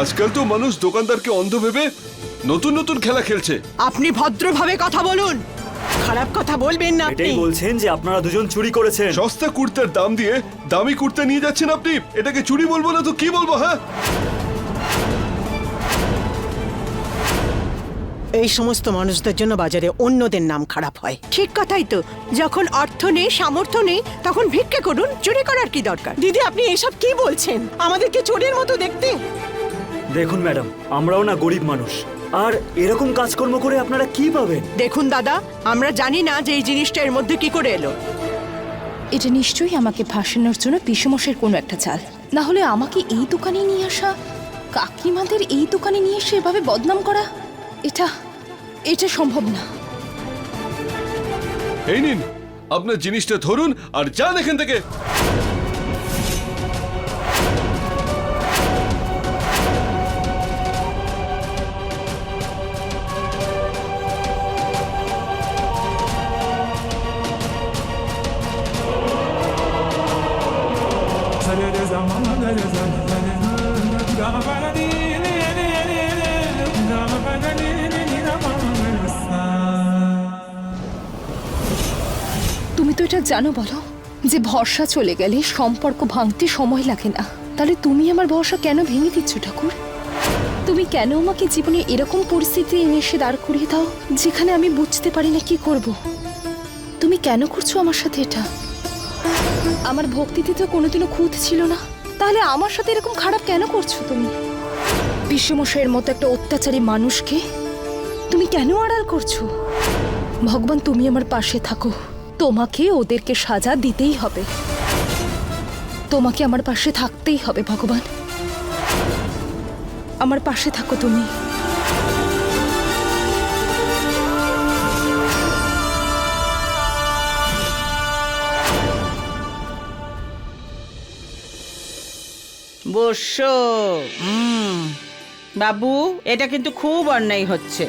আজকাল তো মানুষ দোকানদারকে অন্ধ ভেবে নতুন নতুন খেলা খেলছে। আপনি ভদ্রভাবে কথা বলুন। খারাপ কথা বলবেন না আপনি। এটাই বলছেন যে আপনারা দুজন চুরি করেছেন। সস্তা কুর্তার দাম দিয়ে দামি কুর্তা নিয়ে যাচ্ছেন আপনি? এটাকে চুরি বলব না তো কি বলব হ্যাঁ? এই সমস্ত মানুষদের জন্য বাজারে অন্যদের নাম খারাপ হয়। ঠিক কথাই তো। যখন অর্থ নেই সামর্থ্য নেই তখন ভিক্ষে করুন। চুরি করার কি দরকার? দিদি আপনি এসব কি বলছেন? আমাদেরকে চোরের মতো দেখতে। দেখুন ম্যাডাম আমরাও না গরিব মানুষ। আর এরকম কাজকর্ম করে আপনারা কি পাবেন? দেখুন দাদা আমরা জানি না যে এই জিনিসটা এর মধ্যে কি করে এলো। এটা নিশ্চয়ই আমাকে ফাঁসানোর জন্য পিসমশের কোনো একটা চাল। না হলে আমাকে এই দোকানে নিয়ে আসা কাকিমাদের এই দোকানে নিয়ে এসে এভাবে বদনাম করা এটা এটা সম্ভব না। এই নিন আপনার জিনিসটা ধরুন আর যান এখান থেকে। তুমি তো এটা জানো বলো, যে ভরসা চলে গেলে সম্পর্ক ভাঙতে সময় লাগে না। তাহলে তুমি আমার ভরসা কেন ভেঙে দিচ্ছ ঠাকুর? তুমি কেন আমাকে জীবনে এরকম পরিস্থিতি এনে এসে দাঁড় করিয়ে দাও, যেখানে আমি বুঝতে পারি না কি করব? তুমি কেন করছ আমার সাথে এটা? আমার ভক্তিতে তো কোনোদিনও খুঁত ছিল না। তাহলে আমার সাথে এরকম খারাপ কেন করছ তুমি? বিশ্বমশাইয়ের মতো একটা অত্যাচারী মানুষকে তুমি কেন আড়াল করছ? ভগবান, তুমি আমার পাশে থাকো। তোমাকে ওদেরকে সাজা দিতেই হবে। তোমাকে আমার পাশে থাকতেই হবে, ভগবান। আমার পাশে থাকো তুমি। বসো। বাবু এটা কিন্তু খুব অন্যায় হচ্ছে।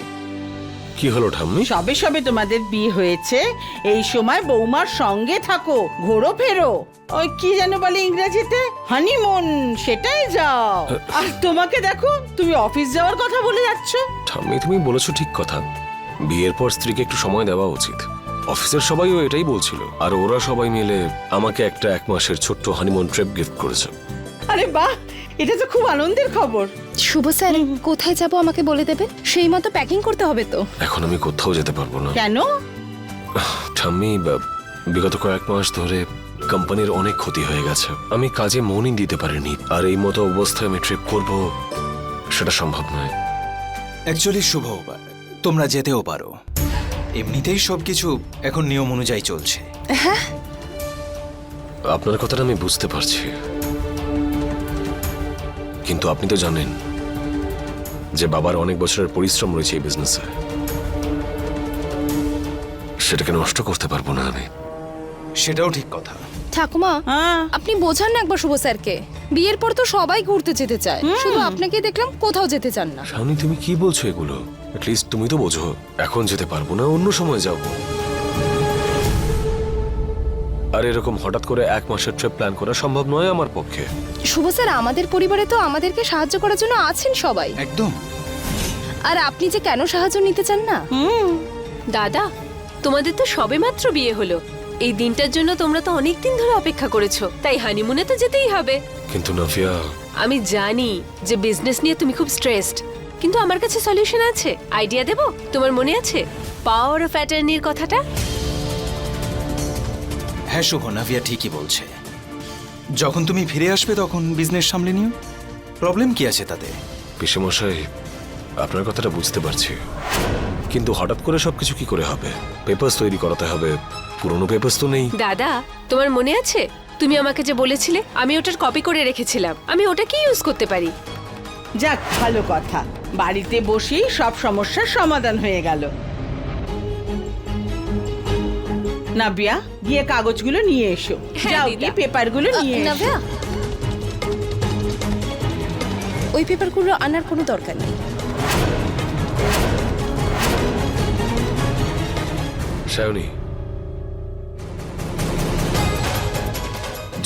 কি হলো ঠাম্মি? সবে সবে তোমাদের বিয়ে হয়েছে। এই সময় বৌমার সঙ্গে থাকো ঘোরো ফেরো। ওই কি যেন বলে ইংরেজিতে? হানিমুন সেটাই যাও। আর তোমাকে দেখো তুমি অফিস যাওয়ার কথা বলে যাচ্ছ। ঠাম্মি তুমি বলেছ ঠিক কথা। বিয়ের পর স্ত্রীকে একটু সময় দেওয়া উচিত। অফিসের সবাইও এটাই বলছিল। আর ওরা সবাই মিলে আমাকে একটা এক মাসের ছোট্ট হানিমুন ট্রিপ গিফট করেছে। আরে বাহ এটা তো খুব আনন্দের খবর। শুভ স্যার কোথায় যাব আমাকে বলে দেবেন? সেই মতো প্যাকিং করতে হবে তো। এখন আমি কোথাও যেতে পারব না। কেন? ঠাম্মি বিগত কয়েক মাস ধরে কোম্পানির অনেক ক্ষতি হয়ে গেছে। আমি কাজে মনই দিতে পারিনি আর এই মতো অবস্থায় আমি ট্রিপ করব সেটা সম্ভব নয়। অ্যাকচুয়ালি শুভ তোমরা যেতেও পারো। এমনিতেই সবকিছু এখন নিয়ম অনুযায়ী চলছে। হ্যাঁ? আপনার কথাটা আমি বুঝতে পারছি। কিন্তু আপনি তো জানেন যে বাবার অনেক বছরের পরিশ্রম রয়েছে এই বিজনেসে সেটাকে নষ্ট করতে পারব না আমি। সেটাও ঠিক কথা। ঠাকুমা হ্যাঁ। আপনি বোঝান না একবার শুভ স্যারকে। বিয়ের পর তো সবাই ঘুরতে যেতে চায়। শুধু আপনাকে দেখলাম কোথাও যেতে চান না। শাওনি তুমি কি বলছো এগুলো? লিস্ট তুমি তো বোঝো। এখন যেতে পারব না অন্য সময় যাব। আর এরকম হঠাৎ করে এক মাসের ট্রিপ প্ল্যান করা সম্ভব নয় আমার পক্ষে। শুভ স্যার আমাদের পরিবারে তো আমাদেরকে সাহায্য করার জন্য আছেন সবাই। একদম। আর আপনি যে কেন সাহায্য নিতে চান না? দাদা তোমাদের তো সবেমাত্র বিয়ে হলো। এই দিনটার জন্য তোমরা তো অনেক দিন ধরে অপেক্ষা করেছ তাই হানিমুনে তো যেতেই হবে। কিন্তু নাফিয়া। আমি জানি যে বিজনেস নিয়ে তুমি খুব স্ট্রেসড কিন্তু আমার কাছে সলিউশন আছে। আইডিয়া দেব? তোমার মনে আছে? পাওয়ার অফ অ্যাটর্নির কথাটা? হ্যাঁ শুভ নাভিয়া ঠিকই বলছে। যখন তুমি ফিরে আসবে তখন বিজনেস সামলে নিও। প্রবলেম কি আছে তাতে? পিসেমশাই আপনার কথাটা বুঝতে পারছি। কিন্তু হঠাৎ করে সবকিছু কি করে হবে? পেপার্স তৈরি করাতে হবে পুরনো পেপার্স তো নেই। দাদা তোমার মনে আছে? তুমি আমাকে যে বলেছিলে আমি ওটার কপি করে রেখেছিলাম। আমি ওটাকেই ইউজ করতে পারি? যাক ভালো কথা। বাড়িতে বসেই সব সমস্যার সমাধান হয়ে গেল। নাবিয়া গিয়ে কাগজগুলো নিয়ে এসো। হ্যাঁ, যাও দিদা। গিয়ে পেপারগুলো নিয়ে এসো। নাভিয়া ওই পেপারগুলো আনার কোনো দরকার নেই। সায়নী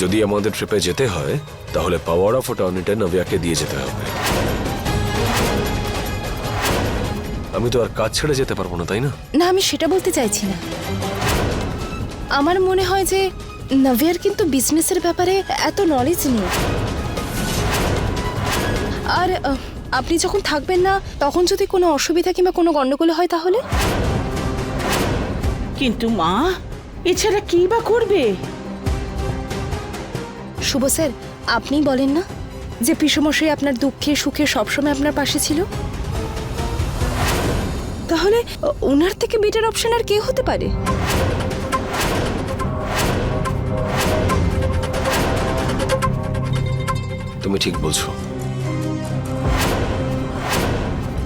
যদি আমাদের ট্রিপে যেতে হয় তাহলে পাওয়ার অফ অটর্নিটা নভিয়াকে দিয়ে যেতে হবে। আমি তো আর কাজ ছেড়ে যেতে পারব না তাই না? না আমি সেটা বলতে চাইছি না। আমার মনে হয় যে নভিয়ার কিন্তু বিজনেসের ব্যাপারে এত নলেজ নেই। আর আপনি যখন থাকবেন না তখন যদি কোনো অসুবিধা কিংবা কোনো গণ্ডগোল হয় তাহলে? কিন্তু মা এছাড়া কি বা করবে? শুভ স্যার আপনিই বলেন না যে পিসমশাই আপনার দুঃখে সুখে সবসময় আপনার পাশে ছিল? তাহলে ওনার থেকে বেটার অপশন আর কে হতে পারে? তুমি ঠিক বলছো।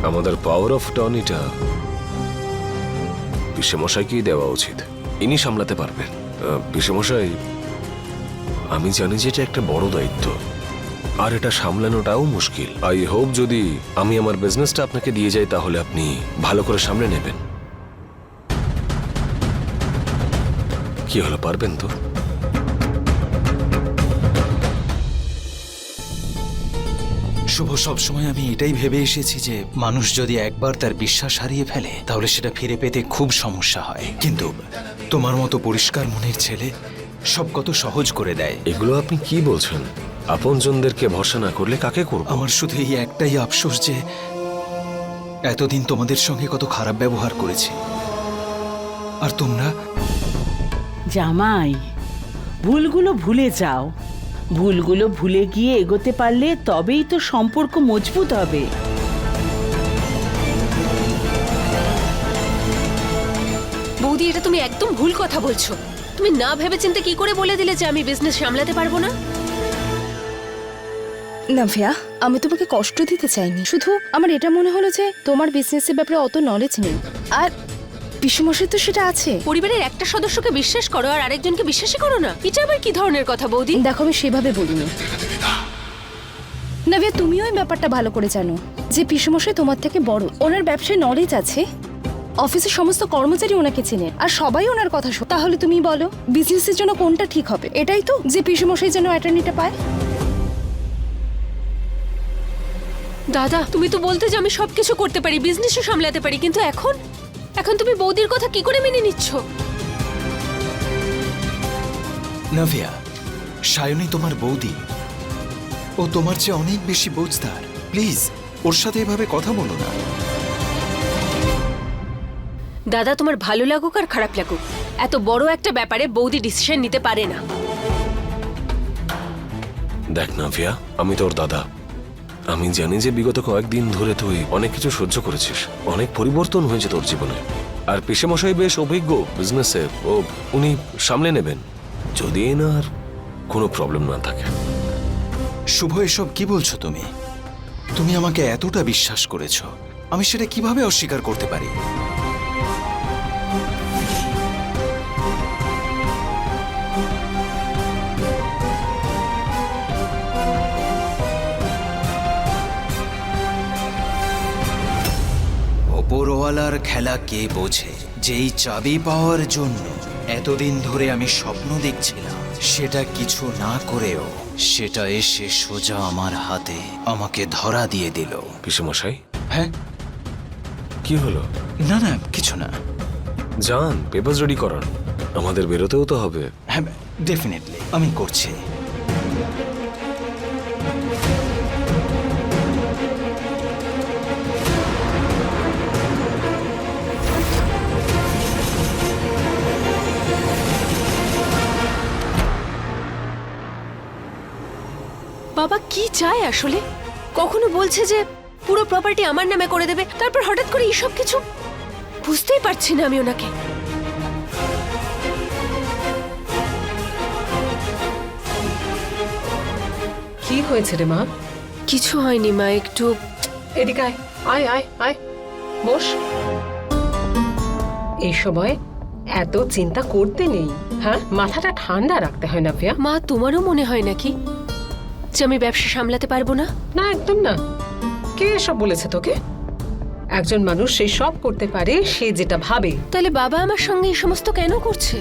আমাদের পাওয়ার অফ টনিটা পিসেমশাইকেই দেওয়া উচিত। ইনি সামলাতে পারবেন। পিসেমশাই আমি জানি যে এটা একটা বড় দায়িত্ব, আর এটা সামলানোটাও মুশকিল। আই হোপ যদি আমি আমার বিজনেসটা আপনাকে দিয়ে যাই, তাহলে আপনি ভালো করে সামলে নেবেন। কি হলো, পারবেন তো? শুভ সবসময় আমি এটাই ভেবে এসেছি যে মানুষ যদি একবার তার বিশ্বাস হারিয়ে ফেলে তাহলে সেটা ফিরে পেতে খুব সমস্যা হয়। কিন্তু তোমার মতো পরিষ্কার মনের ছেলে সব কত সহজ করে দেয়। এগুলো আপনি কি বলছেন? আপনজনদেরকে ভরসা না করলে কাকে করব? আমার শুধু এই একটাই আফসোস যে এতদিন তোমাদের সঙ্গে কত খারাপ ব্যবহার করেছি। আর তোমরা? জামাই ভুলগুলো ভুলে যাও। ভুলগুলো ভুলে গিয়ে এগোতে পারলে তবেই তো সম্পর্ক মজবুত হবে। বৌদি এটা তুমি একদম ভুল কথা বলছো। তুমি না ভেবেচিন্তে কি করে বলে দিলে যে আমি বিজনেস সামলাতে পারব না? নাভিয়া আমি তোমাকে কষ্ট দিতে চাইনি। শুধু আমার এটা মনে হলো যে তোমার বিজনেসের ব্যাপারে অত নলেজ নেই। আর পিসমশাই তো সেটা আছে। পরিবারের একটা সদস্যকে বিশ্বাস করো আর আরেকজনকে বিশ্বাসই করো না। এটা আবার কি ধরনের কথা বৌদি? দেখো আমি সেভাবে বলিনি। নাভিয়া তুমিও এই ব্যাপারটা ভালো করে জানো যে পিসমশাই তোমার থেকে বড়। ওনার ব্যবসায় নলেজ আছে। অফিসের সমস্ত কর্মচারী ওনাকে চেনে আর সবাই ওনার কথা শোনে তাহলে তুমি বলো বিজনেসের জন্য কোনটা ঠিক হবে? এটাই তো যে পিসমশাই যেন অ্যাটর্নিটা পায়। দাদা তুমি তো বলতে যে আমি সবকিছু করতে পারি বিজনেসও সামলাতে পারি কিন্তু এখন এখন তুমি বৌদির কথা কি করে মেনে নিচ্ছ? নাভিয়া সায়নী তোমার বৌদি। ও তোমার চেয়ে অনেক বেশি বোঝদার। প্লিজ ওর সাথে এভাবে কথা বলো না। দাদা তোমার ভালো লাগুক আর খারাপ লাগুক। এত বড় একটা ব্যাপারে বৌদি ডিসিশন নিতে পারে না। দেখ না ভিয়া আমি তোর দাদা। আমি জানি যে বিগত কয়েকদিন ধরে তুই অনেক কিছু সহ্য করেছিস। অনেক পরিবর্তন হয়েছে তোর জীবনে। আর পেশামশাই বেশ অভিজ্ঞ বিজনেসে ও উনি সামলে নেবেন, যদি না আর কোনো প্রবলেম না থাকে। শুভ, এসব কি বলছো তুমি? তুমি আমাকে এতটা বিশ্বাস করেছ। আমি সেটা কীভাবে অস্বীকার করতে পারি? ওপরওয়ালার খেলা কে বোঝে? যেই চাবি পাওয়ার জন্য এতদিন ধরে আমি স্বপ্ন দেখছিলাম সেটা কিছু না করেও সেটা এসে সোজা আমার হাতে আমাকে ধরা দিয়ে দিল। পিসেমশাই? হ্যাঁ? কি হলো? না না কিছু না। যান পেপার রেডি করান। আমাদের বেরোতেও তো হবে। হ্যাঁ ডেফিনেটলি আমি করছি। কি চায় আসলে? কখনো বলছে যে পুরো প্রপার্টি আমার নামে করে দেবে তারপর হঠাৎ করে এইসব কিছু? বুঝতেই পারছি না আমি ওনাকে। কি হয়েছে রে মা? কিছু হয়নি মা একটু এদিকে আয় আয় আয় আয়। বস। এই সময় এত চিন্তা করতে নেই হ্যাঁ? মাথাটা ঠান্ডা রাখতে হয় না ভিয়া মা তোমারও মনে হয় নাকি? যে আমি ব্যবসা সামলাতে পারব না? না একদম না। কে এসব বলেছে তোকে? একজন মানুষ সে সব করতে পারে সে যেটা ভাবে। তাহলে বাবা আমার সঙ্গে এই সমস্ত কেন করছে?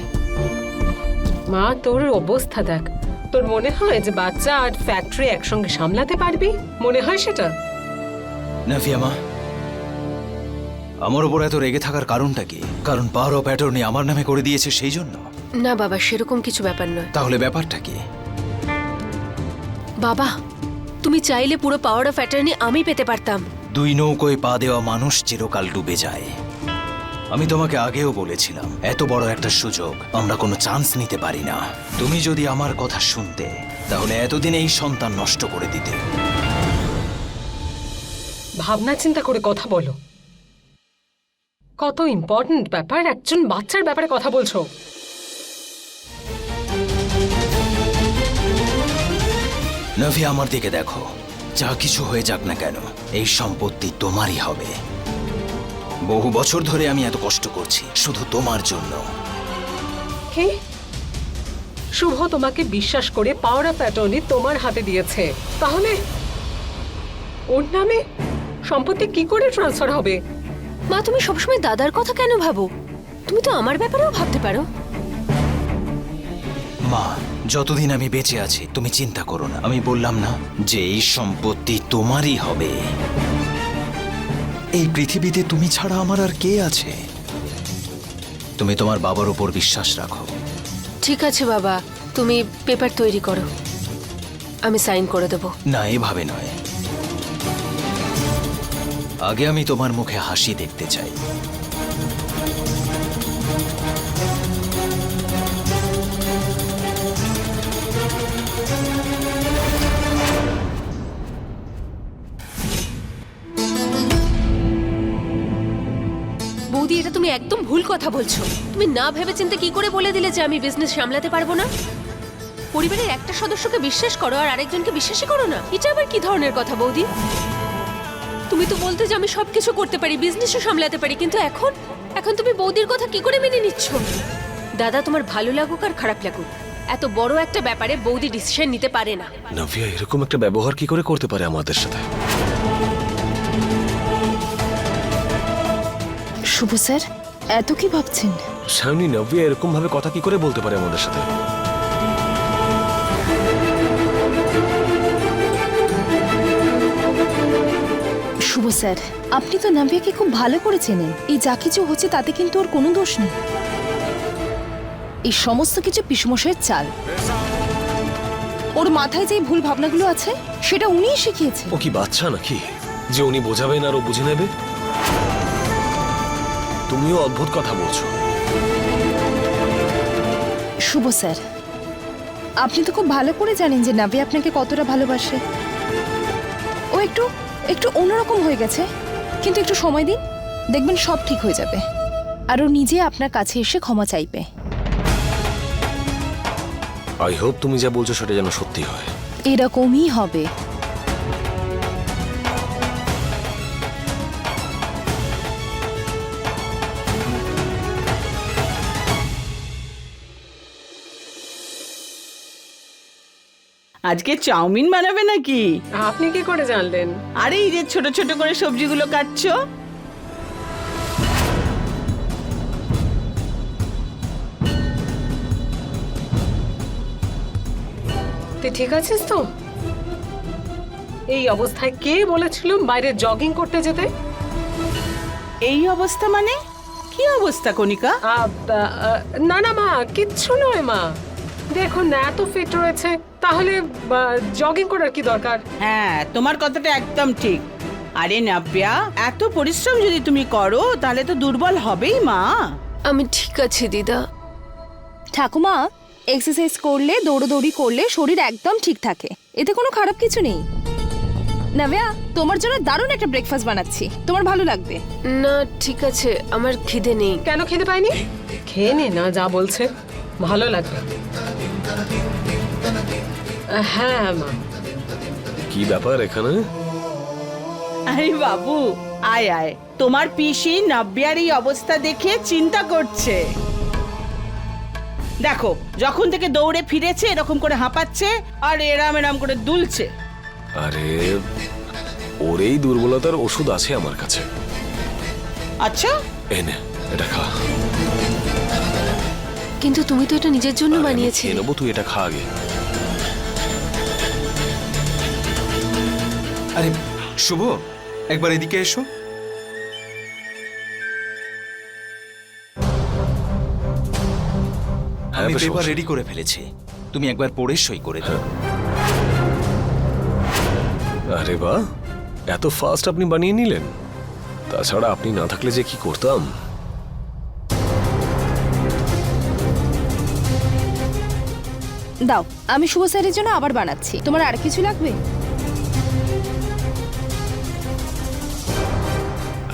মা তোর অবস্থা দেখ। তোর মনে হয় যে বাচ্চা আর ফ্যাক্টরি একসঙ্গে সামলাতে পারবি? মনে হয় সেটা? নাভিয়া মা আমার ওপর এত রেগে থাকার কারণটা কি? কারণ পাওয়ার অফ অ্যাটর্নি আমার নামে করে দিয়েছে সেই জন্য? না বাবা সেরকম কিছু ব্যাপার নয়। তাহলে ব্যাপারটা কি? বাবা তুমি চাইলে পুরো পাওয়ার অফ অ্যাটর্নি আমি পেতে পারতাম। দুই নৌকোয় পা দেওয়া মানুষ চিরকাল ডুবে যায়। আমি তোমাকে আগেও বলেছিলাম এত বড় একটা সুযোগ আমরা কোনো চান্স নিতে পারি না। তুমি যদি আমার কথা শুনতে তাহলে এতদিন এই সন্তান নষ্ট করে দিতে। ভাবনা চিন্তা করে কথা বলো। কত ইম্পর্ট্যান্ট ব্যাপার একজন বাচ্চার ব্যাপারে কথা বলছো। নভি আমার দিকে দেখো। যা কিছু হয়ে যাক না কেন এই সম্পত্তি তোমারই হবে। বহু বছর ধরে আমি এত কষ্ট করছি শুধু তোমার জন্য। কি? শুভ তোমাকে বিশ্বাস করে পাওয়ার অফ অ্যাটর্নি তোমার হাতে দিয়েছে। তাহলে ওর নামে সম্পত্তি কি করে ট্রান্সফার হবে? মা তুমি সবসময় দাদার কথা কেন ভাবো? তুমি তো আমার ব্যাপারেও ভাবতে পারো। মা যতদিন আমি বেঁচে আছি তুমি চিন্তা করো না। আমি বললাম না যে এই সম্পত্তি তোমারই হবে। এই পৃথিবীতে তুমি ছাড়া আমার আর কে আছে? তুমি তোমার বাবার উপর বিশ্বাস রাখো। ঠিক আছে বাবা তুমি পেপার তৈরি করো। আমি সাইন করে দেবো। না এভাবে নয়। আগে আমি তোমার মুখে হাসি দেখতে চাই। এটা তুমি একদম ভুল কথা বলছো। তুমি না ভেবেচিন্তে কি করে বলে দিলে যে আমি বিজনেস সামলাতে পারব না? পরিবারের একটা সদস্যকে বিশ্বাস করো আর আরেকজনকে বিশ্বাসই করো না। এটা আবার কি ধরনের কথা বৌদি? তুমি তো বলতে যে আমি সবকিছু করতে পারি বিজনেসও সামলাতে পারি, কিন্তু এখন? এখন তুমি বৌদির কথা কি করে মেনে নিচ্ছ? দাদা, তোমার ভালো লাগুক আর খারাপ লাগুক। এত বড় একটা ব্যাপারে বৌদি ডিসিশন নিতে পারে না। নাভিয়া, এরকম একটা ব্যবহার কি করে করতে পারে আমাদের সাথে? শুভ স্যার এত কি ভাবছেন? সামনি নাভিয়া এরকম ভাবে কথা কি করে বলতে পারে আমাদের সাথে? শুভ স্যার আপনি তো নাভিয়াকে খুব ভালো করে চেনেন। এই যা কিছু হচ্ছে তাতে কিন্তু ওর কোনো দোষ নেই। এই সমস্ত কিছু পিসমশাইয়ের চাল। ওর মাথায় যে ভুল ভাবনাগুলো আছে সেটা উনিই শিখিয়েছে ও কি বাচ্চা নাকি? যে উনি বোঝাবেন আর ও বুঝে নেবে? তুমিও অদ্ভুত কথা বলছো। শুভ স্যার। আপনি তো খুব ভালো করে জানেন যে নাভি আপনাকে কতটা ভালোবাসে। ও একটু একটু অন্যরকম হয়ে গেছে। কিন্তু একটু সময় দিন দেখবেন সব ঠিক হয়ে যাবে। আর ও নিজে আপনার কাছে এসে ক্ষমা চাইবে। আই হোপ তুমি যা বলছো সেটা যেন সত্যি হয়। এরকমই হবে। আজকে চাউমিন বানাবে নাকি? আপনি কি করে জানলেন? আরে এই যে ছোট ছোট করে সবজিগুলো কাটছো। তুই ঠিক আছিস তো? এই অবস্থায় কে বলেছিল বাইরে জগিং করতে যেতে? এই অবস্থা মানে? কি অবস্থা কণিকা? আ, আ, আ, না না মা কিচ্ছু নয় মা। দেখুন না এত ফিট রয়েছে। তাহলে জগিং করার কি দরকার? হ্যাঁ তোমার কথাটা একদম ঠিক। আরে নাব্যা এত পরিশ্রম যদি তুমি করো তাহলে তো দুর্বল হবেই মা। আমি ঠিক আছে দিদা। ঠাকুমা এক্সারসাইজ করলে দৌড়োদৌড়ি করলে শরীর একদম ঠিক থাকে। এতে কোনো খারাপ কিছু নেই। নাভিয়া তোমার জন্য দারুণ একটা ব্রেকফাস্ট বানাচ্ছি। তোমার ভালো লাগবে। না ঠিক আছে আমার খিদে নেই। কেন খেতে পাইনি? খেয়ে নে না যা বলছে। ভালো লাগবে হ্যাঁ মা। কি ব্যাপার এখানে? আরে বাবু আয় আয়। তোমার পিসি নাব্যার এই অবস্থা দেখে চিন্তা করছে। দেখো যখন থেকে দৌড়ে ফিরেছে এরকম করে হাঁপাচ্ছে আর এরাম এরাম করে দুলছে। আরে ওর এই দুর্বলতার ওষুধ আছে আমার কাছে। আচ্ছা? এনে এটা খা। কিন্তু তুমি তো এটা নিজের জন্য বানিয়েছি নেব তুই এটা খা আগে। আরে শুভ একবার এদিকে এসো। হ্যাঁ, আমি বসো, পেপার রেডি করে ফেলেছি। তুমি একবার পড়ে সই করে দাও। আরে বাহ এত ফাস্ট আপনি বানিয়ে নিলেন। তাছাড়া আপনি না থাকলে যে কি করতাম? দাও আমি শুভ স্যারের জন্য আবার বানাচ্ছি। তোমার আর কিছু লাগবে?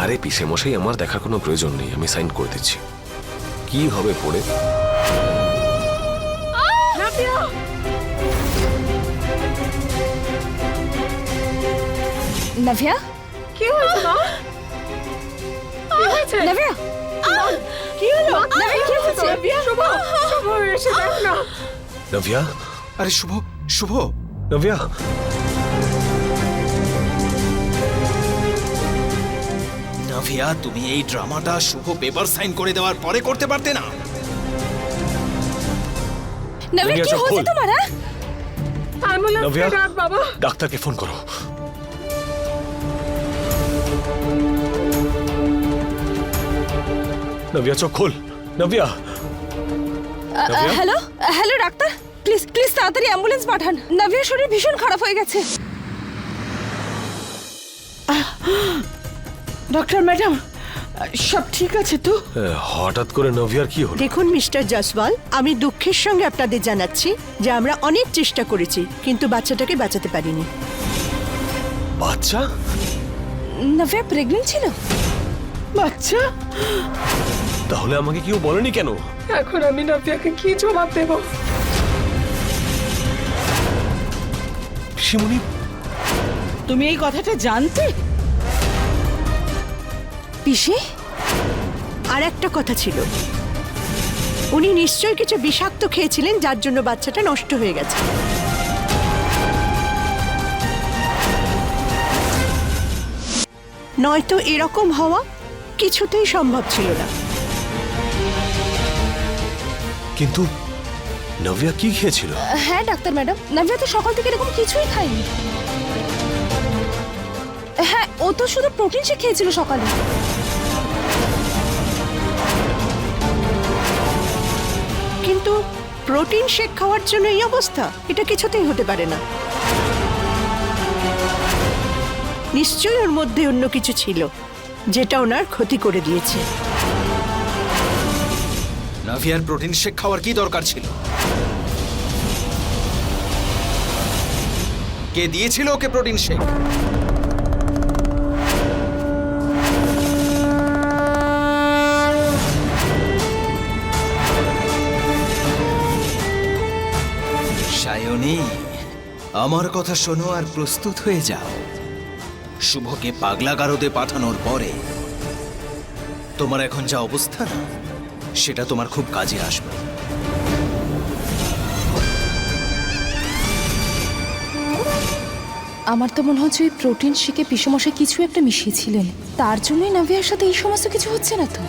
আরে পিসে মশাই আমার দেখার কোনো প্রয়োজন নেই আমি সাইন করে দিচ্ছি। কি হবে পড়ে নাভিয়া? কি হয়েছে মা? কি হয়েছে? নাভিয়া? কি হলো? নাভিয়া কি হয়েছে? শুভ শুভ এসে দেখ না। নভিয়া আরে শুভ শুভ নভিয়া নাভিয়া তুমি এই ড্রামাটা শুভ পেপার সাইন করে দেওয়ার পরে করতে পারতে না নাভিয়া কি তোমার হ্যাঁ? নভিয়া? বাবা ডাক্তারকে ফোন করো নভিয়া চোখ খোল Navia? Hello? Hello doctor? Please please তাড়াতাড়ি অ্যাম্বুলেন্স পাঠান। নাভিয়ার শরীর ভীষণ খারাপ হয়ে গেছে। ডক্টর ম্যাডাম সব ঠিক আছে তো? হঠাৎ করে নভিয়ার কি হলো? দেখুন মিস্টার জসওয়াল আমি দুঃখের সঙ্গে আপনাদের জানাচ্ছি যে আমরা অনেক চেষ্টা করেছি কিন্তু বাচ্চাটাকে বাঁচাতে পারিনি। বাচ্চা? নাভিয়া প্রেগনেন্ট ছিল? বাচ্চা? তাহলে আমাকে কেউ বলেনি কেন? এখন আমি নাভিয়াকে কি জবাব দেব? পিসিমণি তুমি এই কথাটা জানতে? পিসি আর একটা কথা ছিল। উনি নিশ্চয়ই কিছু বিষাক্ত খেয়েছিলেন যার জন্য বাচ্চাটা নষ্ট হয়ে গেছে। নয়তো এরকম হওয়া কিছুতেই সম্ভব ছিল না। কিন্তু নভিয়া কি খেয়েছিল? হ্যাঁ ডাক্তার ম্যাডাম। নাভিয়া তো সকাল থেকে এরকম কিছুই খায়নি। হ্যাঁ ও তো শুধু প্রোটিন শেক খেয়েছিল সকালে। কিন্তু প্রোটিন শেক খাওয়ার জন্য এই অবস্থা এটা কিছুতেই হতে পারে না। নিশ্চয়ই ওর মধ্যে অন্য কিছু ছিল যেটা ওনার ক্ষতি করে দিয়েছে। নাভিয়ার প্রোটিন শেক খাওয়ার কি দরকার ছিল? কে দিয়েছিল ওকে প্রোটিন শেক? সায়নী, আমার কথা শোনো আর প্রস্তুত হয়ে যাও। শুভকে পাগলা গারদে পাঠানোর পরে তোমার এখন যা অবস্থা? না সেটা তোমার খুব কাজে আসবে। আমার তো মনে হচ্ছে ওই প্রোটিন শেকে পিসমশাই কিছু একটা মিশিয়েছিলেন। তার জন্যই নাভিয়ার সাথে এই সমস্ত কিছু হচ্ছে না তো?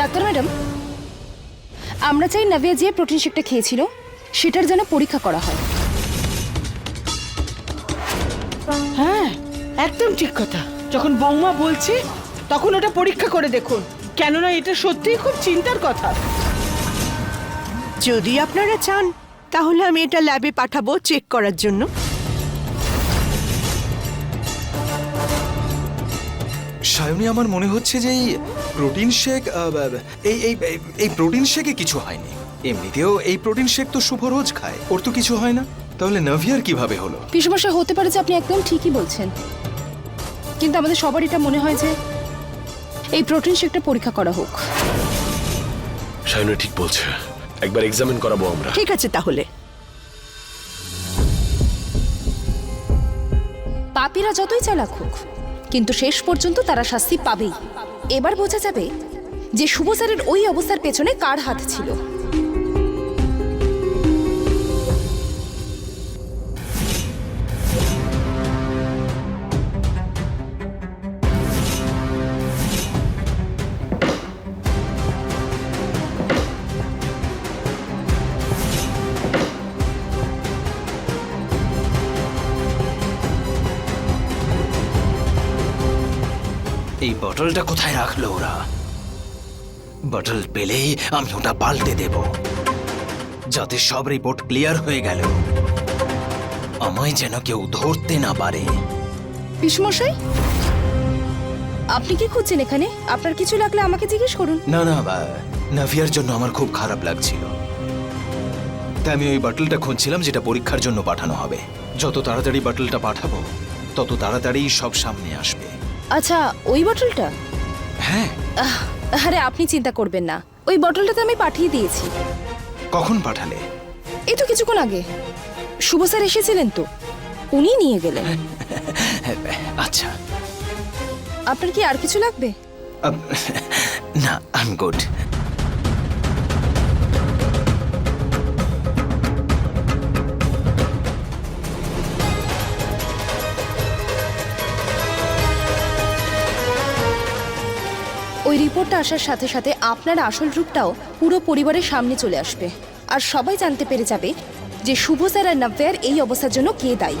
ডাক্তার ম্যাডাম, আমরা চাই নাভিয়া যে প্রোটিন শেকটা খেয়েছিল, সেটার যেন পরীক্ষা করা হয়। হ্যাঁ একদম ঠিক কথা। যখন বৌমা বলছে তখন ওটা পরীক্ষা করে দেখুন। কেননা এটা সত্যিই খুব চিন্তার কথা। যদি আপনারা চান তাহলে আমি এটা ল্যাবে পাঠাবো চেক করার জন্য। সায়নী আমার মনে হচ্ছে যে এই প্রোটিন শেক এই এই এই- প্রোটিন শেকে কিছু হয়নি। এমনিতেও এই প্রোটিন শেক তো শুভ রোজ খায় ওর তো কিছু হয় না। তাহলে নাভিয়ার কীভাবে হলো? পিসমশাই হতে পারে যে আপনি একদম ঠিকই বলছেন। কিন্তু আমাদের সবার এটা মনে হয় যে এই প্রোটিন শেকটা পরীক্ষা করা হোক। সায়নী ঠিক বলছে। একবার এক্সামিন করাবো আমরা। ঠিক আছে তাহলে। পাপীরা যতই চালাক হোক কিন্তু শেষ পর্যন্ত তারা শাস্তি পাবেই। এবার বোঝা যাবে যে শুভ স্যারের ওই অবস্থার পেছনে কার হাত ছিল। এই বটলটা কোথায় রাখল ওরা? বটল পেলেই আমি ওটা পাল্টে দেব। যাতে সব রিপোর্ট ক্লিয়ার হয়ে গেল। আমায় যেন কেউ ধরতে না পারে। পিসমশাই আপনি কি খুঁজছেন এখানে? আপনার কিছু লাগলে আমাকে জিজ্ঞেস করুন। না না বা নাভিয়ার জন্য আমার খুব খারাপ লাগছিল। তাই আমি ওই বাটলটা খুঁজছিলাম যেটা পরীক্ষার জন্য পাঠানো হবে। যত তাড়াতাড়ি বাটলটা পাঠাবো তত তাড়াতাড়ি সব সামনে আসবে। আচ্ছা ওই বটলটা হ্যাঁ। আরে আপনি চিন্তা করবেন না। ওই বটলটা তো আমি পাঠিয়ে দিয়েছি। কখন পাঠালে? এই তো কিছুক্ষণ আগে। শুভ স্যার এসেছিলেন তো। উনি নিয়ে গেলেন। আচ্ছা। আপনার কি আর কিছু লাগবে? না আই এম গুড রিপোর্টটা আসার সাথে সাথে আপনার আসল রূপটাও পুরো পরিবারের সামনে চলে আসবে। আর সবাই জানতে পেরে যাবে যে শুভ স্যার আর এই অবস্থার জন্য কে দায়ী।